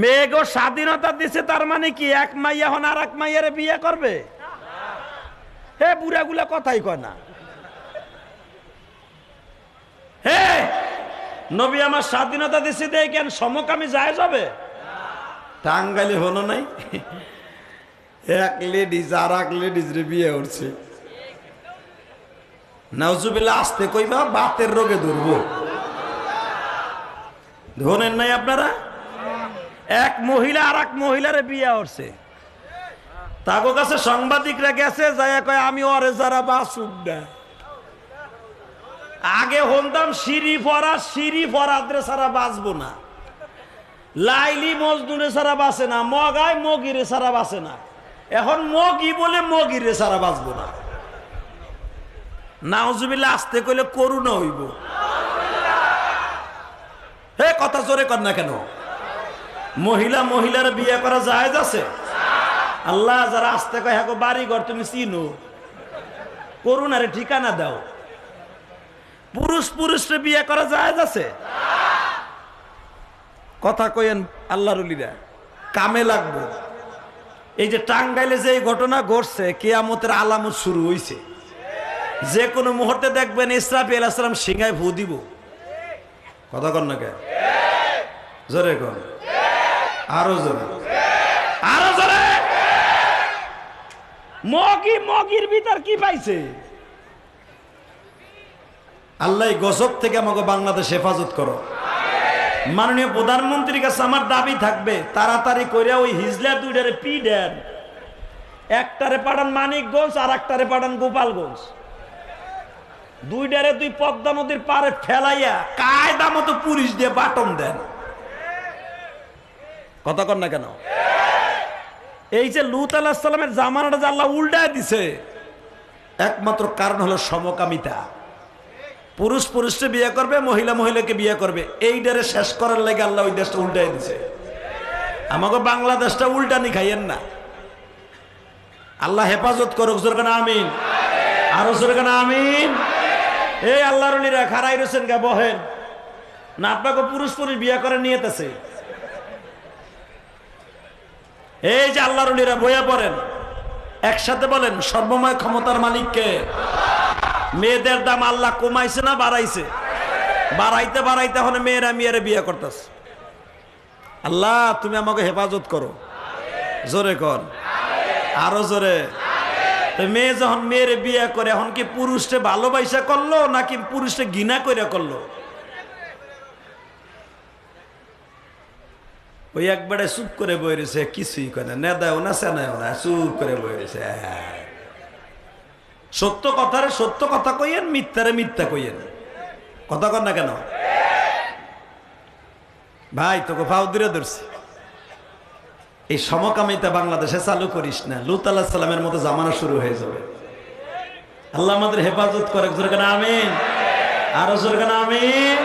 মেয়েগো স্বাধীনতা দিছে তার মানে কি? এক মাইয়া হন আর এক মাইয়ারে বিয়ে করবে? হে, বুড়াগুলা কথাই কয় না। হে, নবী আমার স্বাধীনতা দিছে দেয় কেন? সমকামী যায় যাবে টাঙ্গাইলে হলো নাই? এক লেডিজ আর এক লেডিজ রে বিয়ে উঠছে নাউজুবিল্লা আসতে কইবা, বাতের রোগে ধরবো। ধরেন নাই আপনারা? এক মহিলা আর এক মহিলারে বিয়ে উঠছে তাগো কাছে সাংবাদিকরা গেছে যাই কয়, আমি ওরে যারা বাসুক না। আগে হন্দাম সিঁড়ি ফরা, সিঁড়ি ফরাদ্রে সারা বাঁচবো না। লাইলি মজদুরে সারা বাঁচে না, মগায় মগিরে সারা বাঁচে না। এখন মগি বলে মগিরে সারা বাঁচবো না। নাওজুবিল্লা আসতে কইলে করুণা হইব। হে, কথা জোরে কর না কেন? মহিলা মহিলার বিয়ে করা যায় আছে? আল্লাহ যারা আসতে কয় হ্যাঁ বাড়ি ঘর তুমি চিনো। করুণারে ঠিকানা দাও। পুরুষ পুরুষরে বিয়ে করা যায় আছে? কথা কয়েন আল্লাহর উলিরা কামে লাগবে। এই যে টাঙ্গাইলে যে ঘটনা ঘটছে, কেয়ামতের আলামত শুরু হইছে। যে কোনো মুহূর্তে দেখবেন ইসরাফি আলাইসালাম সিংহায় ভু দিব। কথা কন না কে জোরে কন। আরও জোরে। আরও জোরে? মগি মগির ভিতর কি পাইছে? আল্লাহ গজব থেকে আমাকে বাংলাদেশ হেফাজত করো। মাননীয় প্রধানমন্ত্রীর কাছে আমার দাবি থাকবে তাড়াতাড়ি করে ওই হিজলা দুইটারে পি দেন। একটারে পাঠান মানিকগঞ্জ আর একটারে পাঠান গোপালগঞ্জ। দুইটারে দুই পদ্মা নদীর পারে ফেলাইয়া কায়দা মতো পুলিশ দিয়ে বাটন দেন। কথা কর না কেন? এই যে লুত আল্লাহ সাল্লামের জামানাটা যে আল্লাহ উল্টায় দিছে, একমাত্র কারণ হলো সমকামিতা। পুরুষ পুরুষকে বিয়ে করবে, মহিলা মহিলাকে বিয়ে করবে। এই ডারে শেষ করার লাগে আল্লাহ ওই দেশটা উল্টাই দিছে। আমাকে বাংলাদেশটা উল্টানি খাইয়েন না। আল্লাহ হেফাজত করুক জোরখানা আমিন? আরও জোরখানা আমিন? এই আল্লাহর খারাই রয়েছেন গা, বহেন। না, আপনাকে পুরুষ পুরুষ বিয়ে করে নিয়েতেছে এই যে আল্লাহর উলিরা বইয়া পড়েন, একসাথে বলেন, সর্বময় ক্ষমতার মালিককে মেয়েদের দাম আল্লাহ কমাইছে না বাড়াইছে? বাড়াইতে বাড়াইতে এখন মেয়েরা মেয়েরা বিয়ে করতেছে। আল্লাহ, তুমি আমাকে হেফাজত করো। জোরে কর। আরও জোরে। মেয়ে যখন মেয়েরে বিয়ে করে, এখন কি পুরুষকে ভালোবাসা করল নাকি পুরুষকে ঘৃণা করে করল? ওই একবারে চুপ করে বই রয়েছে, কিছুই করে না। নেদাও না সেনাও না, চুপ করে বই হ্যাঁ সত্য কথারে সত্য কথা কইয়েন, মিথ্যারে মিথ্যা কইয়েন। কথা কর না কেন? ভাই, তোকে ফাউ দূরে ধরছি। এই সমকামিতা বাংলাদেশে চালু করিস না। লুত আল্লাহ সাল্লামের মতো জামানা শুরু হয়ে যাবে। আল্লাহ আমাদের হেফাজত করে জোর কেন, আমিন। আরও জোর কেন, আমিন।